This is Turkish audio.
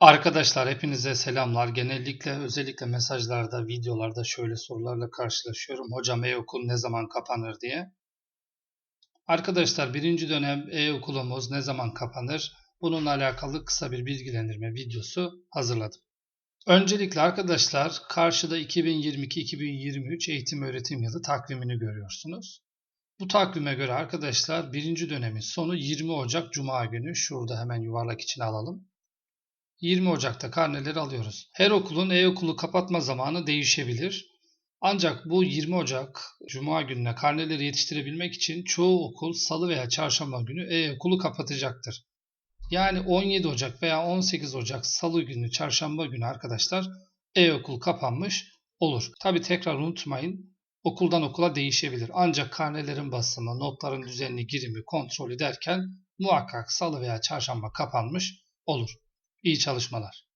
Arkadaşlar hepinize selamlar. Genellikle özellikle mesajlarda, videolarda şöyle sorularla karşılaşıyorum. Hocam e-okul ne zaman kapanır diye. Arkadaşlar birinci dönem e-okulumuz ne zaman kapanır? Bununla alakalı kısa bir bilgilendirme videosu hazırladım. Öncelikle arkadaşlar karşıda 2022-2023 eğitim öğretim yılı takvimini görüyorsunuz. Bu takvime göre arkadaşlar birinci dönemin sonu 20 Ocak Cuma günü. Şurada hemen yuvarlak içine alalım. 20 Ocak'ta karneleri alıyoruz. Her okulun e-okulu kapatma zamanı değişebilir. Ancak bu 20 Ocak Cuma gününe karneleri yetiştirebilmek için çoğu okul salı veya çarşamba günü e-okulu kapatacaktır. Yani 17 Ocak veya 18 Ocak salı günü, çarşamba günü arkadaşlar e-okul kapanmış olur. Tabi tekrar unutmayın okuldan okula değişebilir. Ancak karnelerin basımı, notların düzenli girimi, kontrolü derken muhakkak salı veya çarşamba kapanmış olur. İyi çalışmalar.